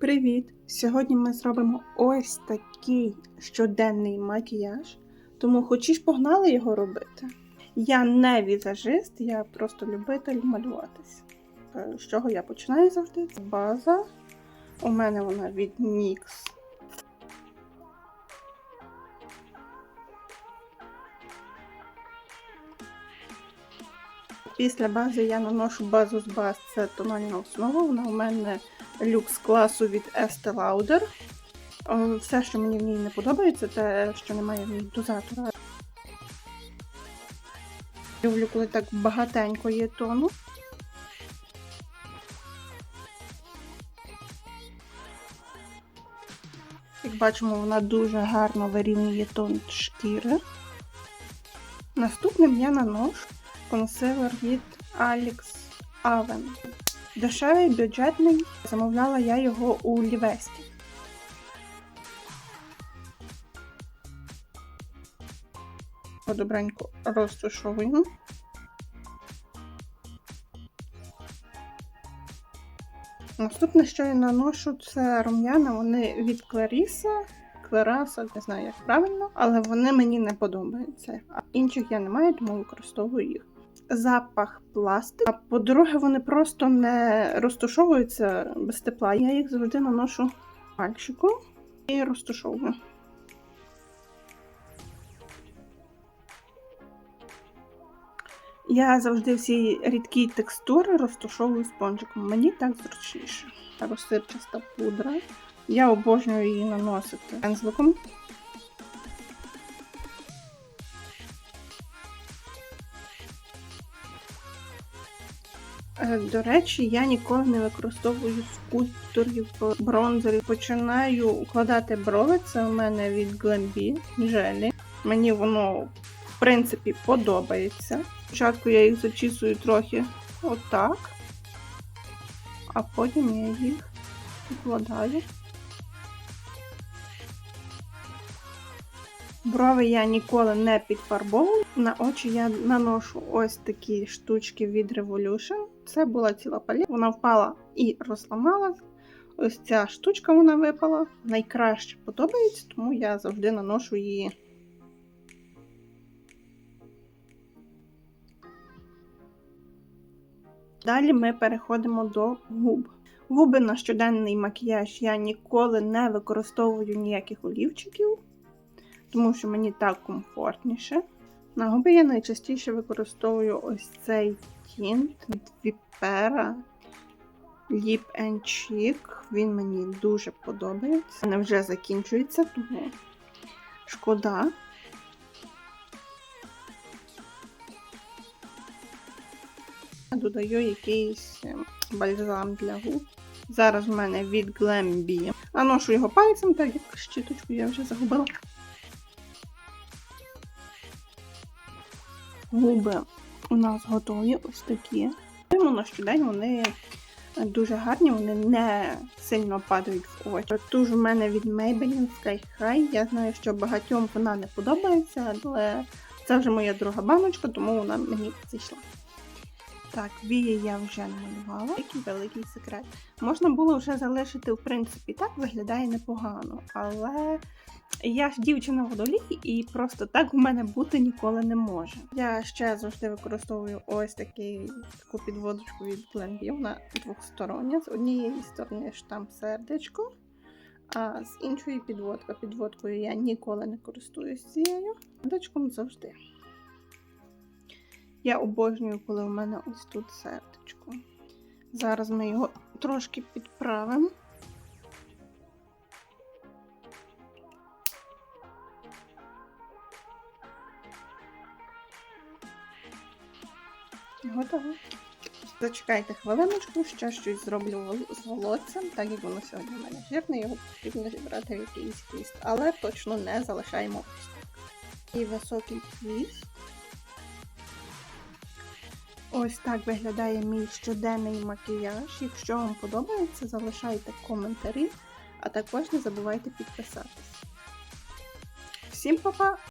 Привіт! Сьогодні ми зробимо ось такий щоденний макіяж. Тому хочеш погнали його робити? Я не візажист, я просто любитель малюватися. Е, З чого я починаю завжди? Це база. У мене вона від NYX. Після бази я наношу базу з баз, це тональна основа. Вона у мене люкс класу від Estee Lauder. Все, що мені в ній не подобається, те, що немає в ній дозатора. Люблю, коли так багатенько є тону. Як бачимо, вона дуже гарно вирівнює тон шкіри. Наступним я наношу консилер від Alex Aven. Дешевий, бюджетний. Замовляла я його у Лівесті. Добренько розташовуємо. Наступне, що я наношу, це рум'яна. Вони від Кларіса, Клараса, не знаю, як правильно, але вони мені не подобаються. А інших я не маю, тому використовую їх. Запах пластик. А по-друге, вони просто не розташовуються без тепла. Я їх завжди наношу пальчиком і розташовую. Я завжди всі рідкі текстури розташовую спонжиком. Мені так зручніше. Розсипчаста пудра. Я обожнюю її наносити пензликом. До речі, я ніколи не використовую скульпторів, бронзерів. Починаю укладати брови. Це у мене від Glambi Jelly. Мені воно, в принципі, подобається. Спочатку я їх зачісую трохи отак, а потім я їх укладаю. Брови я ніколи не підфарбовую. На очі я наношу ось такі штучки від Revolution. Це була ціла палета. Вона впала і розламалась. Ось ця штучка вона випала. Найкраще подобається, тому я завжди наношу її. Далі ми переходимо до губ. Губи на щоденний макіяж я ніколи не використовую ніяких олівчиків тому що мені так комфортніше. На губи я найчастіше використовую ось цей тінт від Vipera Lip and Cheek. Він мені дуже подобається. Мене вже закінчується, тому шкода. Я додаю якийсь ем, бальзам для губ. Зараз в мене від Glambi. Наношу його пальцем, так як щіточку я вже загубила. Губи у нас готові ось такі. На щодень вони дуже гарні, вони не сильно падають в очі. Туж у мене від Maybelline Sky High. Я знаю, що багатьом вона не подобається, але це вже моя друга баночка, тому вона мені зайшла. Так, вії я вже намалювала. Який великий секрет. Можна було вже залишити, в принципі, так виглядає непогано, але я ж дівчина водолій, і просто так у мене бути ніколи не може. Я ще завжди використовую ось такий, таку підводочку від Glambi. Вона двохстороння. З однієї сторони штамп сердечко, а з іншої підводка. Підводкою я ніколи не користуюсь цією. Сердечком завжди. Я обожнюю, коли у мене ось тут сердечко. Зараз ми його трошки підправимо. Готово. Зачекайте хвилиночку, ще щось зроблю з волоссям, так як воно сьогодні в мене жирне, його потрібно зібрати в якийсь хвіст, але точно не залишаємо ось так. І високий хвіст. Ось так виглядає мій щоденний макіяж. Якщо вам подобається, залишайте коментарі, а також не забувайте підписатись. Всім па-па!